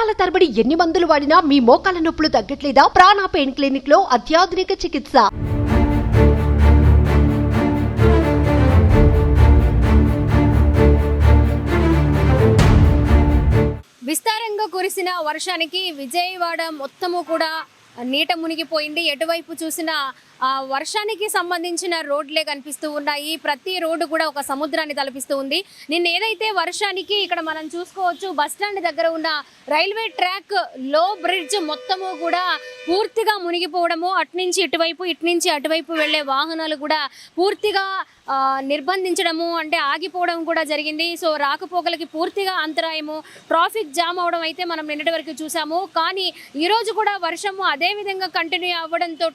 సంవత్సరాల తరబడి ఎన్ని మందులు వాడినా మీ మోకాల నొప్పులు తగ్గట్లేదా? ప్రాణ పెయిన్ క్లినిక్లో అత్యాధునిక చికిత్స. విస్తారంగా కురిసిన వర్షానికి విజయవాడ మొత్తము కూడా నీట మునిగిపోయింది. ఎటువైపు చూసినా వర్షానికి సంబంధించిన రోడ్లే కనిపిస్తూ ఉన్నాయి. ప్రతి రోడ్డు కూడా ఒక సముద్రాన్ని తలపిస్తూ ఉంది. నిన్న ఏదైతే వర్షానికి ఇక్కడ మనం చూసుకోవచ్చు బస్ స్టాండ్ దగ్గర ఉన్న రైల్వే ట్రాక్లో బ్రిడ్జ్ మొత్తము కూడా పూర్తిగా మునిగిపోవడము అట్నుంచి ఇటువైపు ఇటు నుంచి అటువైపు వెళ్ళే వాహనాలు కూడా పూర్తిగా నిర్బంధించడము అంటే ఆగిపోవడం కూడా జరిగింది. సో రాకపోకలకి పూర్తిగా అంతరాయము ట్రాఫిక్ జామ్ అవడం అయితే మనం నిన్నటి వరకు చూసాము. కానీ ఈరోజు కూడా వర్షము అదేవిధంగా కంటిన్యూ అవ్వడంతో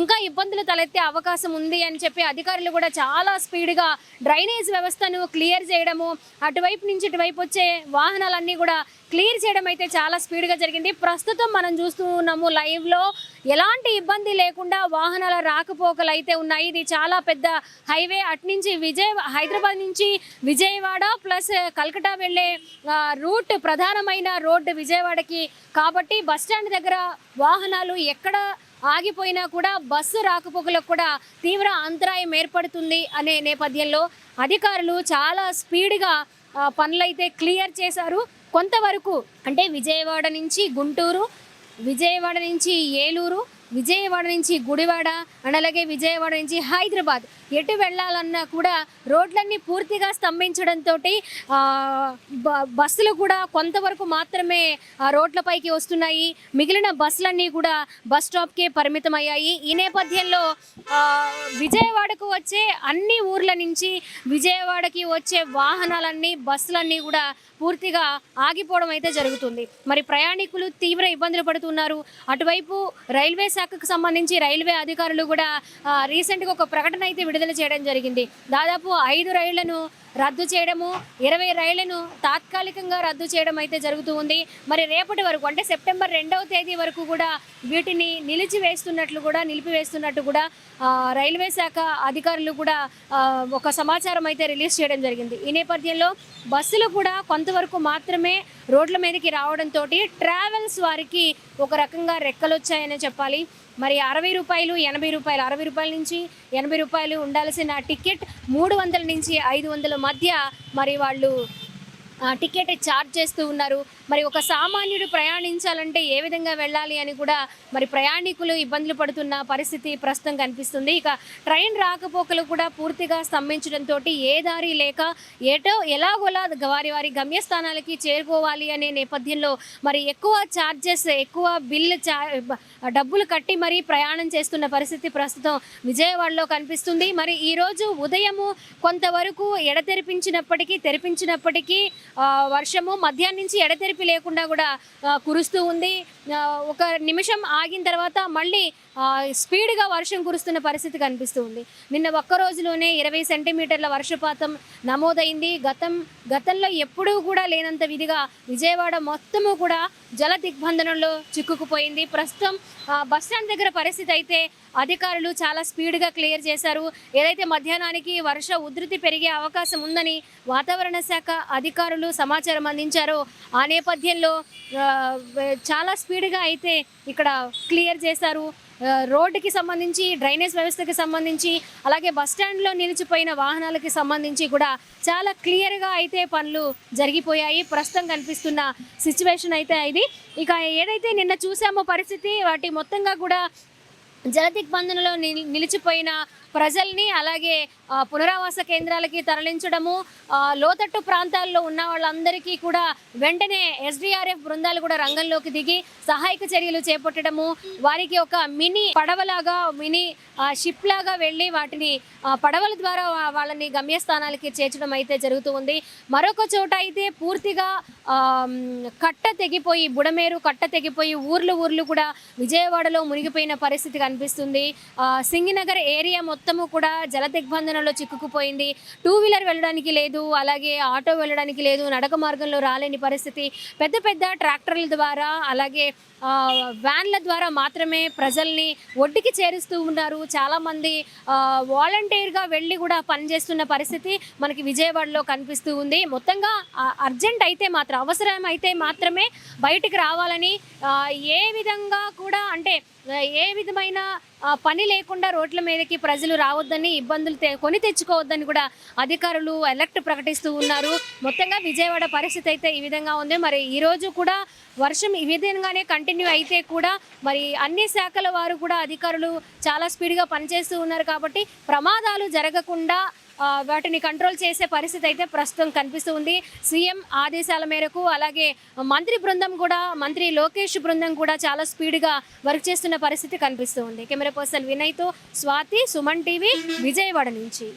ఇంకా ఇబ్బందులు తలెత్తే అవకాశం ఉంది అని చెప్పి అధికారులు కూడా చాలా స్పీడ్గా డ్రైనేజ్ వ్యవస్థను క్లియర్ చేయడము అటువైపు నుంచి ఇటువైపు వచ్చే వాహనాలన్నీ కూడా క్లియర్ చేయడం అయితే చాలా స్పీడ్గా జరిగింది. ప్రస్తుతం మనం చూస్తూ ఉన్నాము లైవ్లో ఎలాంటి ఇబ్బంది లేకుండా వాహనాల రాకపోకలు అయితే ఉన్నాయి. ఇది చాలా పెద్ద హైవే అట్నుంచి విజయ హైదరాబాద్ నుంచి విజయవాడ ప్లస్ కల్కటా వెళ్ళే రూట్ ప్రధానమైన రోడ్డు విజయవాడకి. కాబట్టి బస్ స్టాండ్ దగ్గర వాహనాలు ఎక్కడ ఆగిపోయినా కూడా బస్సు రాకపోకలకు కూడా తీవ్ర అంతరాయం ఏర్పడుతుంది అనే నేపథ్యంలో అధికారులు చాలా స్పీడ్గా పనులైతే క్లియర్ చేశారు. కొంతవరకు అంటే విజయవాడ నుంచి గుంటూరు విజయవాడ నుంచి ఏలూరు విజయవాడ నుంచి గుడివాడ అండ్ అలాగే విజయవాడ నుంచి హైదరాబాద్ ఎటు వెళ్ళాలన్నా కూడా రోడ్లన్నీ పూర్తిగా స్తంభించడంతో బస్సులు కూడా కొంతవరకు మాత్రమే ఆ రోడ్లపైకి వస్తున్నాయి. మిగిలిన బస్సులన్నీ కూడా బస్ స్టాప్కే పరిమితమయ్యాయి. ఈ నేపథ్యంలో విజయవాడకు వచ్చే అన్ని ఊర్ల నుంచి విజయవాడకి వచ్చే వాహనాలన్నీ బస్సులన్నీ కూడా పూర్తిగా ఆగిపోవడం అయితే జరుగుతుంది. మరి ప్రయాణికులు తీవ్ర ఇబ్బందులు పడుతున్నారు. అటువైపు రైల్వే శాఖకు సంబంధించి రైల్వే అధికారులు కూడా రీసెంట్గా ఒక ప్రకటన అయితే విడుదల చేయడం జరిగింది. దాదాపు ఐదు రైళ్ళను రద్దు చేయడము ఇరవై రైళ్ళను తాత్కాలికంగా రద్దు చేయడం అయితే జరుగుతూ ఉంది. మరి రేపటి వరకు అంటే సెప్టెంబర్ రెండవ తేదీ వరకు కూడా వీటిని నిలిచివేస్తున్నట్లు కూడా నిలిపివేస్తున్నట్టు కూడా రైల్వే శాఖ అధికారులు కూడా ఒక సమాచారం అయితే రిలీజ్ చేయడం జరిగింది. ఈ నేపథ్యంలో బస్సులు కూడా కొంతవరకు మాత్రమే రోడ్ల మీదకి రావడంతో ట్రావెల్స్ వారికి ఒక రకంగా రెక్కలు వచ్చాయనే చెప్పాలి. మరి అరవై రూపాయలు ఎనభై రూపాయలు అరవై రూపాయల నుంచి ఎనభై రూపాయలు ఉండాల్సిన టికెట్ మూడు వందల నుంచి ఐదు వందల మధ్య మరి వాళ్ళు టికెట్ ఛార్జ్ చేస్తూ ఉన్నారు. మరి ఒక సామాన్యుడు ప్రయాణించాలంటే ఏ విధంగా వెళ్ళాలి అని కూడా మరి ప్రయాణికులు ఇబ్బందులు పడుతున్న పరిస్థితి ప్రస్తుతం కనిపిస్తుంది. ఇక ట్రైన్ రాకపోకలు కూడా పూర్తిగా స్తంభించడంతో ఏ దారి లేక ఏటో ఎలాగోలా వారి వారి గమ్యస్థానాలకి చేరుకోవాలి అనే నేపథ్యంలో మరి ఎక్కువ ఛార్జెస్ ఎక్కువ బిల్లు డబ్బులు కట్టి మరి ప్రయాణం చేస్తున్న పరిస్థితి ప్రస్తుతం విజయవాడలో కనిపిస్తుంది. మరి ఈరోజు ఉదయము కొంతవరకు ఎడతెరిపించినప్పటికీ తెరిపించినప్పటికీ వర్షము మధ్యాహ్నం నుంచి ఎడతెరిపి లేకుండా కూడా కురుస్తూ ఉంది. ఒక నిమిషం ఆగిన తర్వాత మళ్ళీ స్పీడ్గా వర్షం కురుస్తున్న పరిస్థితి కనిపిస్తూ ఉంది. నిన్న ఒక్క రోజులోనే ఇరవై సెంటీమీటర్ల వర్షపాతం నమోదైంది. గతం గతంలో ఎప్పుడూ కూడా లేనంత విధిగా విజయవాడ మొత్తము కూడా జల దిగ్బంధనంలో చిక్కుకుపోయింది. ప్రస్తుతం బస్టాండ్ బస్ స్టాండ్ దగ్గర పరిస్థితి అయితే అధికారులు చాలా స్పీడ్గా క్లియర్ చేశారు. ఏదైతే మధ్యాహ్నానికి వర్ష ఉధృతి పెరిగే అవకాశం ఉందని వాతావరణ శాఖ అధికారులు సమాచారం అందించారో. ఆ నేపథ్యంలో చాలా స్పీడ్గా అయితే ఇక్కడ క్లియర్ చేశారు. రోడ్డుకి సంబంధించి డ్రైనేజ్ వ్యవస్థకి సంబంధించి అలాగే బస్ స్టాండ్లో నిలిచిపోయిన వాహనాలకి సంబంధించి కూడా చాలా క్లియర్గా అయితే పనులు జరిగిపోయాయి. ప్రస్తుతం కనిపిస్తున్న సిచ్యువేషన్ అయితే ఇది. ఇక ఏదైతే నిన్న చూసామో పరిస్థితి వాటి మొత్తంగా కూడా జలదిగ్బంధనలో నిలి- నిలిచిపోయిన ప్రజల్ని అలాగే పునరావాస కేంద్రాలకి తరలించడము లోతట్టు ప్రాంతాల్లో ఉన్న వాళ్ళందరికీ కూడా వెంటనే ఎస్డిఆర్ఎఫ్ బృందాలు కూడా రంగంలోకి దిగి సహాయక చర్యలు చేపట్టడము వారికి ఒక మినీ పడవలాగా మినీ షిప్ లాగా వెళ్ళి వాటిని పడవల ద్వారా వాళ్ళని గమ్యస్థానాలకి చేర్చడం అయితే జరుగుతూ ఉంది. మరొక చోట అయితే పూర్తిగా కట్ట తెగిపోయి బుడమేరు కట్ట తెగిపోయి ఊర్లు ఊర్లు కూడా విజయవాడలో మునిగిపోయిన పరిస్థితి కనిపిస్తుంది. సింగినగర్ ఏరియా మొత్తం మొత్తము కూడా జల దిగ్బంధనంలో చిక్కుకుపోయింది. టూ వీలర్ వెళ్ళడానికి లేదు అలాగే ఆటో వెళ్ళడానికి లేదు నడక మార్గంలో రాలేని పరిస్థితి. పెద్ద పెద్ద ట్రాక్టర్ల ద్వారా అలాగే వ్యాన్ల ద్వారా మాత్రమే ప్రజల్ని ఒడ్డుకి చేరుస్తూ ఉన్నారు. చాలామంది వాలంటీర్గా వెళ్ళి కూడా పనిచేస్తున్న పరిస్థితి మనకి విజయవాడలో కనిపిస్తూ ఉంది. మొత్తంగా అర్జెంట్ అయితే మాత్రం అవసరం అయితే మాత్రమే బయటికి రావాలని ఏ విధంగా కూడా అంటే ఏ విధమైన పని లేకుండా రోడ్ల మీదకి ప్రజలు రావద్దని ఇబ్బందులు తె- కొని తెచ్చుకోవద్దని కూడా అధికారులు ఎలక్ట్ ప్రకటిస్తూ ఉన్నారు. మొత్తంగా విజయవాడ పరిస్థితి అయితే ఈ విధంగా ఉంది. మరి ఈరోజు కూడా వర్షం ఈ విధంగానే కంటిన్యూ అయితే కూడా మరి అన్ని శాఖల వారు కూడా అధికారులు చాలా స్పీడ్గా పనిచేస్తూ ఉన్నారు కాబట్టి ప్రమాదాలు జరగకుండా వాటిని కంట్రోల్ చేసే పరిస్థితి అయితే ప్రస్తుతం కనిపిస్తూ ఉంది సీఎం ఆదేశాల మేరకు అలాగే మంత్రి బృందం కూడా మంత్రి లోకేష్ బృందం కూడా చాలా స్పీడ్గా వర్క్ చేస్తున్న పరిస్థితి కనిపిస్తూ ఉంది. కెమెరా పర్సన్ వినయ్తో స్వాతి సుమన్ టీవీ విజయవాడ నుంచి.